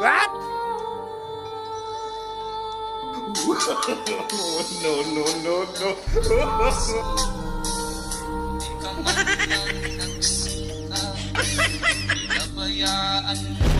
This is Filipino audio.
What? no, no, no, no. Hindi ka man lang nagsisinta, pinabayaan mo.